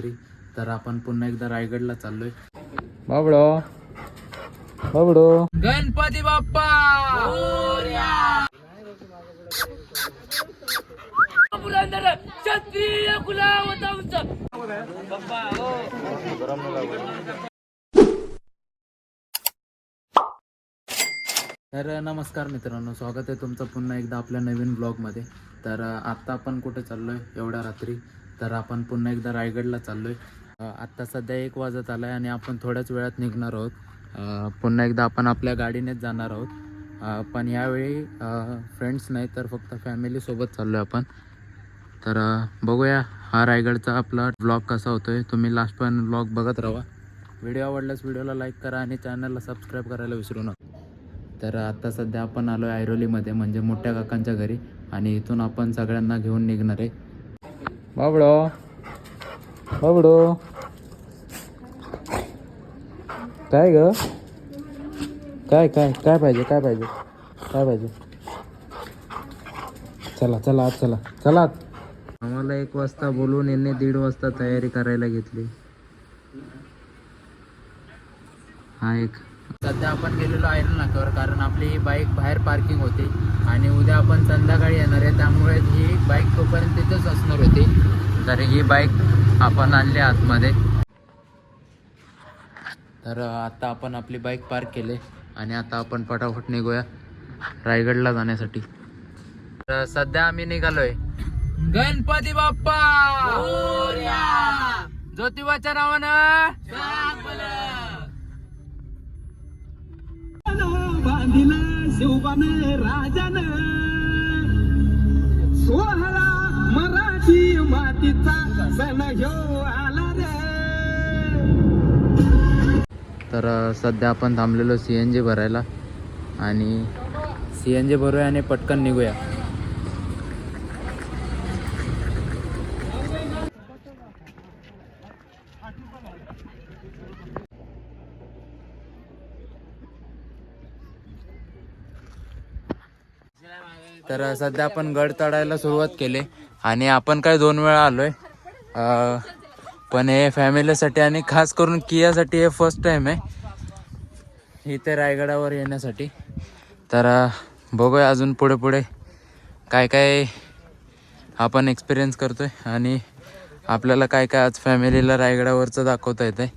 तरी. आपण पुन्हा एकदा रायगडला चाललोय. बाबडो. बाबडो. गणपती बाप्पा! तर नमस्कार मित्रांनो स्वागत आहे तुमचं पुन्हा एकदा आपल्या नवीन ब्लॉगमध्ये तर अ, आत्ता आपण कुठे चाललो आहे एवढ्या रात्री. तर आपण पुन्हा एकदा रायगडला चाललो आहे आत्ता सध्या एक वाजत आला आहे आणि आपण थोड्याच वेळात निघणार आहोत. पुन्हा एकदा आपण आपल्या गाडीनेच जाणार आहोत. पण यावेळी फ्रेंड्स नाही तर फक्त फॅमिलीसोबत चाललो आहे आपण. तर बघूया हा रायगडचा आपला ब्लॉग कसा होतोय. तुम्ही लास्ट पण ब्लॉग बघत राहा. व्हिडिओ आवडल्यास व्हिडिओला लाईक करा आणि चॅनलला सबस्क्राईब करायला विसरू नका. तर आत्ता सध्या आपण आलो आहे ऐरोलीमध्ये म्हणजे मोठ्या काकांच्या घरी. आणि इथून आपण सगळ्यांना घेऊन निघणार आहे. बाबडो. बाबडो. काय ग? काय काय काय पाहिजे काय पाहिजे? काय पाहिजे? चला चला आत चला चला आत. आम्हाला एक वाजता बोलून यांनी दीड वाजता तयारी करायला घेतली. हा एक. सध्या आपण गेलेलो आयरन नाक्यावर कारण आपली बाईक बाहेर पार्किंग होती आणि उद्या आपण संध्याकाळी येणार आहे. त्यामुळे ही बाईक तोपर्यंत तिथंच असणार होती. तर ही बाईक आपण आणली आतमध्ये. तर आता आपण आपली बाईक पार्क केली आणि आता आपण पटापट निघूया रायगडला जाण्यासाठी. तर सध्या आम्ही निघालोय. गणपती बाप्पा! ज्योतिबाच्या नावानं बांधिल शिवबान राजन. सोहळा मराठी मातीचा सण घेऊ आला रे. तर सध्या आपण थांबलेलो सी एन जी भरायला आणि सी एन जी भरूया आणि पटकन निघूया. तर सध्या आपण गड चढायला सुरुवात केली. आणि आपण काय दोन वेळा आलोय. पण हे फॅमिलीसाठी आणि खास करून कियासाठी हे फर्स्ट टाइम आहे. इथे रायगडावर येण्यासाठी. तर बघूया अजून पुढे पुढे काय काय आपण एक्सपिरियन्स करतोय. आणि आपल्याला काय काय आज फॅमिलीला रायगडावरचं दाखवता येतंय.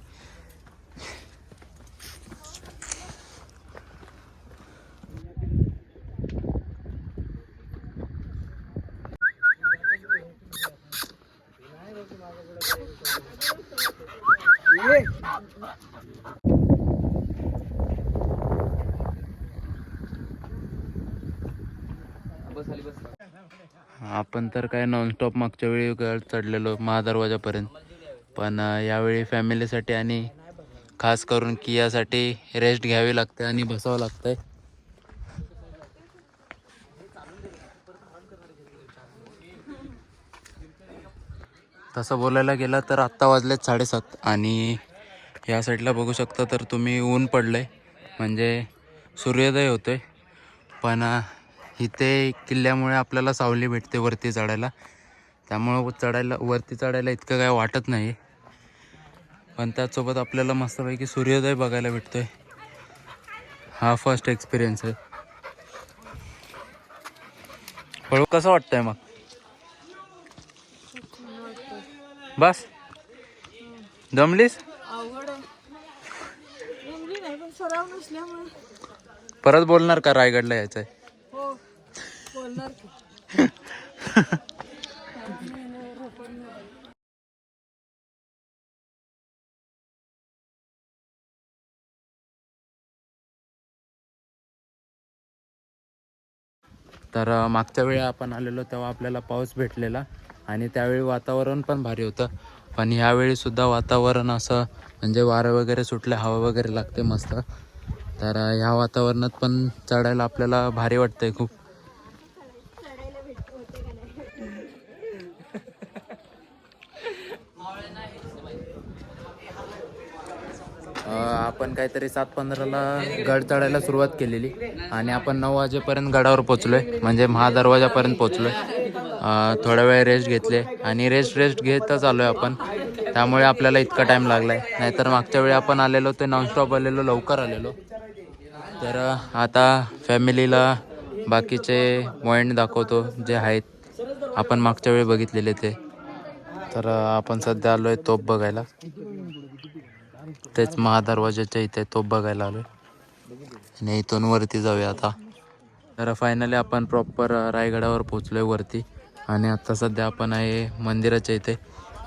आपण तर काय नॉनस्टॉप मागच्या वेळी चढलेलो महादरवाजापर्यंत. पण यावेळी फॅमिलीसाठी आणि खास करून कियासाठी रेस्ट घ्यावी लागते आणि बसावं लागतंय. तसं बोलायला गेलं तर आत्ता वाजलेत साडेसात आणि या साईडला बघू शकता तर तुम्ही ऊन पडलंय. म्हणजे सूर्योदय होतोय. पण इथे किल्ल्यामुळे आपल्याला सावली भेटते वरती चढायला. त्यामुळं चढायला वरती चढायला इतकं काय वाटत नाही पण त्याचसोबत आपल्याला मस्तपैकी सूर्योदय बघायला भेटतोय. हा फर्स्ट एक्सपिरियन्स आहे. हळू कसं वाटतंय मग? बस. जमलीस अवघड आहे जमली नाही पण सराव नसल्यामुळे. परत बोलणार का रायगडला यायचं आहे हो बोलणार की. तर अ, मागच्या वेळी आपण आलेलो तेव्हा आपल्याला पाऊस भेटलेला आणि त्यावेळी वातावरण पण भारी होतं. पण ह्यावेळी सुद्धा वातावरण असं म्हणजे वारं वगैरे सुटले हवा वगैरे लागते मस्त. तर ह्या वातावरणात पण चढायला आपल्याला भारी वाटतंय खूप अ, आपण काहीतरी सात पंधराला गड चढायला सुरुवात केलेली. आणि आपण नऊ वाजेपर्यंत गडावर पोचलोय म्हणजे महादरवाजापर्यंत पोचलोय आहे थोडा वेळ रेस्ट घेतले. आणि रेस्ट रेस्ट घेतच आलोय आपण. त्यामुळे आपल्याला इतका टाईम लागला आहे नाहीतर मागच्या वेळी आपण आलेलो ते नॉनस्टॉप आलेलो लवकर आलेलो. तर आता फॅमिलीला बाकीचे पॉईंट दाखवतो जे आहेत. आपण मागच्या वेळी बघितलेले ते. तर आपण सध्या आलो आहे तोप बघायला. तेच महादरवाजाच्या इथे तो बघायला आलो आणि इथून वरती जाऊया आता. तर फायनली आपण प्रॉपर रायगडावर पोचलो आहे वरती. आणि आता सध्या आपण आहे मंदिराच्या इथे.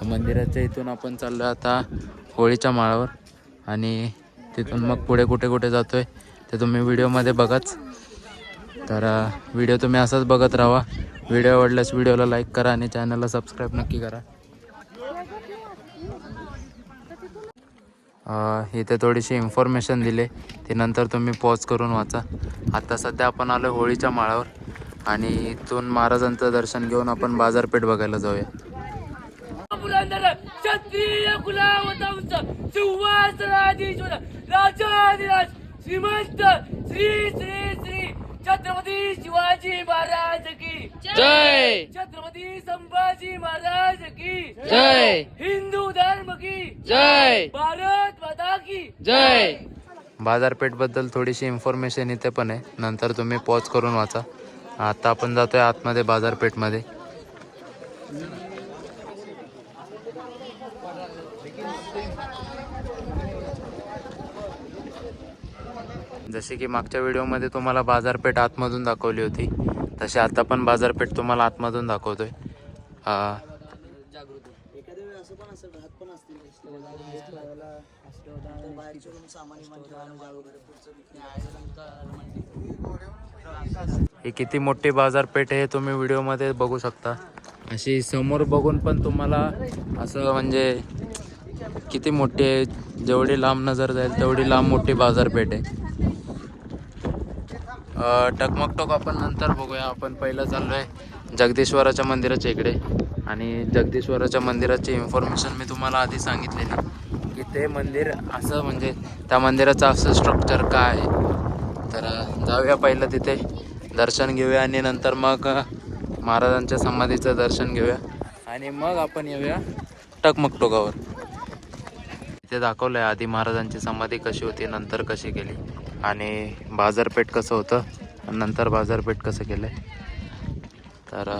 मंदिराच्या इथून आपण चाललो आता होळीच्या माळावर. आणि तिथून मग पुढे कुठे कुठे जातो आहे ते तुम्ही व्हिडिओमध्ये बघाच. तर व्हिडिओ तुम्ही असाच बघत राहा. व्हिडिओ आवडल्यास व्हिडिओला लाईक करा आणि चॅनलला सबस्क्राईब नक्की करा. इथे थोडीशी इन्फॉर्मेशन दिले. ती नंतर तुम्ही पॉज करून वाचा. आता सध्या आपण आलो होळीच्या माळावर. आणि इथून महाराजांचं दर्शन घेऊन आपण बाजारपेठ बघायला जाऊया. श्रीमंत श्री श्री श्री छत्रपती शिवाजी महाराज की. जय! छत्रपती संभाजी महाराज की. जय. हिंदू धर्म की. जय. भारत माता की. जय. बाजारपेठबद्दल थोडीशी इन्फॉर्मेशन इथे पण आहे. नंतर तुम्ही पॉज करून वाचा. आता आपण जातोय आतमध्ये बाजारपेठमध्ये. जसे की मागच्या व्हिडिओमध्ये तुम्हाला बाजारपेठ आतमधून दाखवली होती. तशी आता पण बाजारपेठ तुम्हाला आतमधून दाखवतोय. ही किती मोठी बाजारपेठ आहे हे तुम्ही व्हिडिओमध्ये बघू शकता. अशी समोर बघून पण तुम्हाला असं म्हणजे किती मोठी आहे जेवढी लांब नजर जाईल तेवढी लांब मोठी बाजारपेठ आहे. टकमकटोक आपण नंतर बघूया. आपण पहिलं चाललो आहे जगदीश्वराच्या मंदिराच्या इकडे. आणि जगदीश्वराच्या मंदिराची इन्फॉर्मेशन मी तुम्हाला आधी सांगितलेली की ते मंदिर असं म्हणजे त्या मंदिराचं असं स्ट्रक्चर काय? आहे तर जाऊया पहिलं तिथे. दर्शन घेऊया आणि नंतर मग महाराजांच्या समाधीचं दर्शन घेऊया. आणि मग आपण येऊया टकमकटोकावर. इथे दाखवलं आहे आधी महाराजांची समाधी कशी होती नंतर कशी केली आणि बाजारपेठ कसं होतं? नंतर बाजारपेठ कसं केलं तर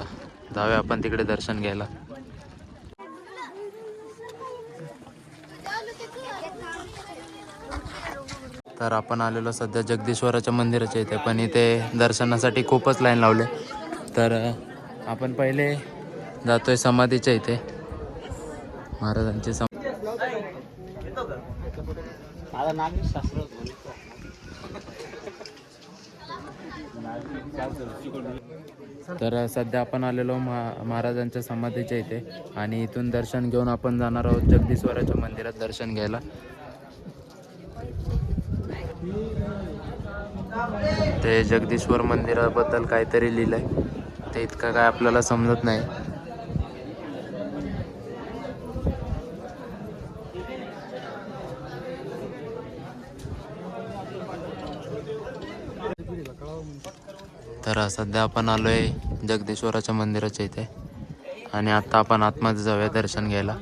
जाऊया आपण तिकडे दर्शन घ्यायला. तर आपण आलेलो सध्या जगदीश्वराच्या मंदिराच्या इथे पण इथे दर्शनासाठी खूपच लाईन लावले. तर आपण पहिले जातोय समाधीच्या इथे. महाराजांची सम तर सध्या आपण आलेलो महा महाराजांच्या समाधीच्या इथे आणि इथून दर्शन घेऊन आपण जाणार आहोत जगदीश्वराच्या मंदिरात दर्शन घ्यायला. ते जगदीश्वर मंदिराबद्दल काहीतरी लिहिलंय. ते इतकं काय आपल्याला समजत नाही. तर सध्या आपण आलोय जगदीश्वराच्या मंदिराच्या इथे. आणि आता आपण आतमध्ये जाऊया दर्शन घ्यायला.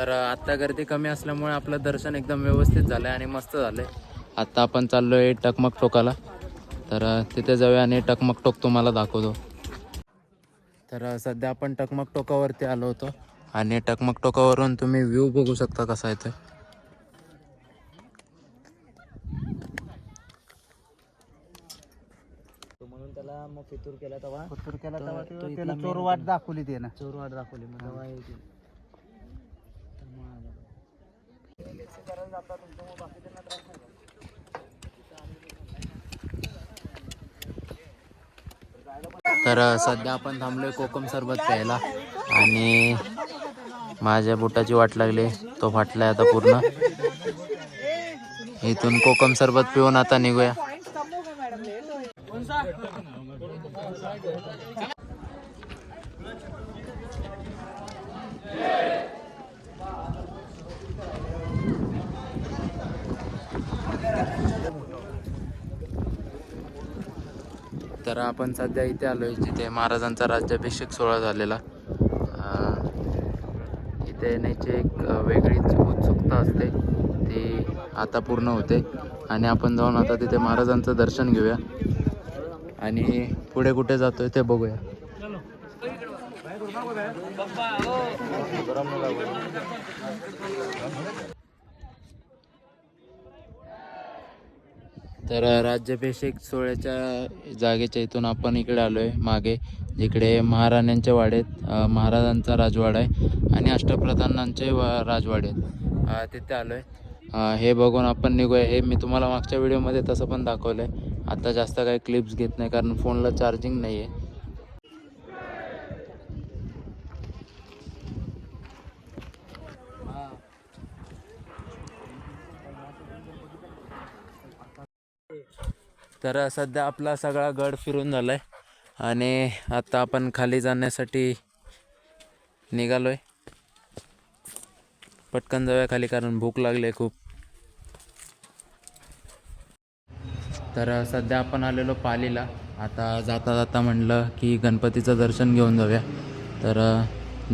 तर आत्ता गर्दी कमी असल्यामुळे आपलं दर्शन एकदम व्यवस्थित झालं आहे आणि मस्त झालं आहे आत्ता आपण चाललो आहे टकमक टोकाला. तर तिथे जाऊया आणि टकमक टोक तुम्हाला दाखवतो. तर सध्या आपण टकमक टोकावरती आलो होतो. आणि टकमक टोकावरून तुम्ही व्ह्यू बघू शकता कसा येतोय. म्हणून त्याला मग फितूर केला तेव्हा. फितूर केला तेव्हा चोरवाट. दाखवली ते ना चोरवाट दाखवली मग तेव्हा हे केलं. तर मग आलं. तर सध्या आपण थांबलोय कोकम सरबत प्यायला. आणि माझ्या बुटाची वाट लागली. तो फाटलाय आता पूर्ण. इथून कोकम सरबत पिऊन आता निघूया. तर आपण सध्या इथे आलोय जिथे महाराजांचा राज्याभिषेक सोहळा झालेला. इथे येण्याची एक वेगळीच उत्सुकता असते. ती आता पूर्ण होते. आणि आपण जाऊन आता तिथे महाराजांचं दर्शन घेऊया. आणि पुढे कुठे जातोय ते बघूया. तर राज्याभिषेक सोहळ्याच्या जागेच्या इथून आपण इकडे आलो आहे मागे जिकडे महाराणांच्या वाडेत महाराजांचा राजवाडा आहे आणि अष्टप्रधानांचे वा राजवाडे आहेत. तिथे आलो आहे हे बघून आपण निघूया. हे मी तुम्हाला मागच्या व्हिडिओमध्ये तसं पण दाखवलं आहे आता जास्त काही क्लिप्स घेत नाही कारण फोनला चार्जिंग नाही आहे तर सध्या आपला सगळा गड फिरून झाला आहे आणि आता आपण खाली जाण्यासाठी निघालो आहे पटकन जाऊया खाली कारण भूक लागली आहे खूप. तर सध्या आपण आलेलो पालीला. आता जाता जाता म्हणलं की गणपतीचं दर्शन घेऊन जाऊया. तर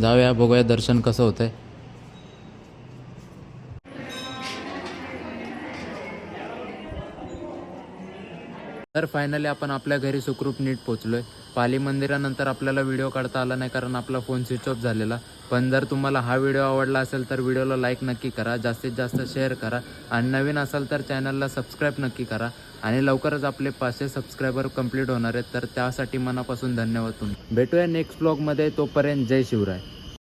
जाऊया बघूया दर्शन कसं होतं आहे तर फायनली आपण आपल्या घरी सुखरूप नीट पोचलोय. पाली मंदिरानंतर आपल्याला व्हिडिओ काढता आला नाही कारण आपला फोन स्विच ऑफ झालेला. पण जर तुम्हाला हा व्हिडिओ आवडला असेल तर व्हिडिओला लाईक नक्की करा. जास्तीत जास्त शेअर करा. आणि नवीन असाल तर चॅनलला सबस्क्राईब नक्की करा. आणि लवकरच आपले पाचशे सबस्क्रायबर कंप्लीट होणार आहेत. तर त्यासाठी मनापासून धन्यवाद तुम्ही. भेटूया नेक्स्ट ब्लॉगमध्ये तोपर्यंत जय शिवराय.